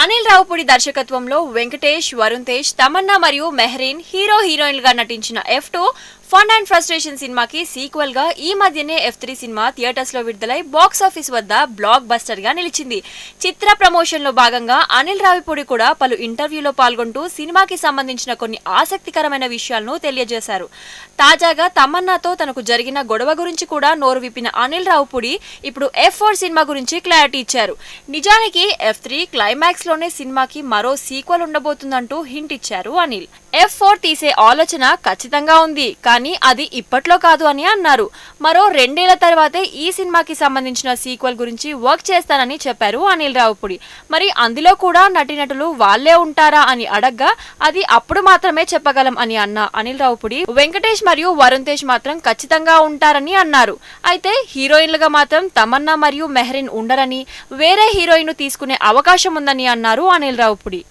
అనిల్ రావుపూడి దర్శకత్వంలో వెంకటేష్ వరుణ్ తేజ్ తమన్నా మరియు మెహరీన్ హీరో హీరోయిన్లుగా నటించిన F two fun and frustration సినిమాకి సీక్వెల్గా ఈ మధ్యనే ఎఫ్ త్రీ సినిమా థియేటర్స్లో విడుదలై బాక్స్ ఆఫీస్ వద్ద బ్లాక్ బస్టర్గా నిలిచింది. చిత్ర ప్రమోషన్లో భాగంగా అనిల్ రావిపూడి కూడా పలు ఇంటర్వ్యూలో పాల్గొంటూ సినిమాకి సంబంధించిన కొన్ని ఆసక్తికరమైన విషయాలను తెలియజేశారు. తాజాగా తమన్నాతో తనకు జరిగిన గొడవ గురించి కూడా నోరు విప్పిన అనిల్ రావుపూడి ఇప్పుడు ఎఫ్ ఫోర్ సినిమా గురించి క్లారిటీ ఇచ్చారు. నిజానికి ఎఫ్ త్రీ క్లైమాక్స్లోనే సినిమాకి మరో సీక్వెల్ ఉండబోతుందంటూ హింట్ ఇచ్చారు అనిల్. ఎఫ్ ఫోర్ తీసే ఆలోచన ఖచ్చితంగా ఉంది. కానీ అది ఇప్పట్లో కాదు అని అన్నారు. మరో రెండేళ్ళ తర్వాతే ఈ సినిమాకి సంబంధించిన సీక్వెల్ గురించి వర్క్ చేస్తానని చెప్పారు అనిల్ రావుపుడి. మరి అందులో కూడా నటీనటులు వాళ్ళే ఉంటారా అని అడగ్గా అది అప్పుడు మాత్రమే చెప్పగలం అని అన్న అనిల్ రావుపుడి. వెంకటేష్ మరియు వరుణ్ తేజ్ మాత్రం ఖచ్చితంగా ఉంటారని అన్నారు. అయితే హీరోయిన్లుగా మాత్రం తమన్నా మరియు మెహరిన్ ఉండరని వేరే హీరోయిన్ తీసుకునే అవకాశం ఉందని అన్నారు అనిల్ రావుపుడి.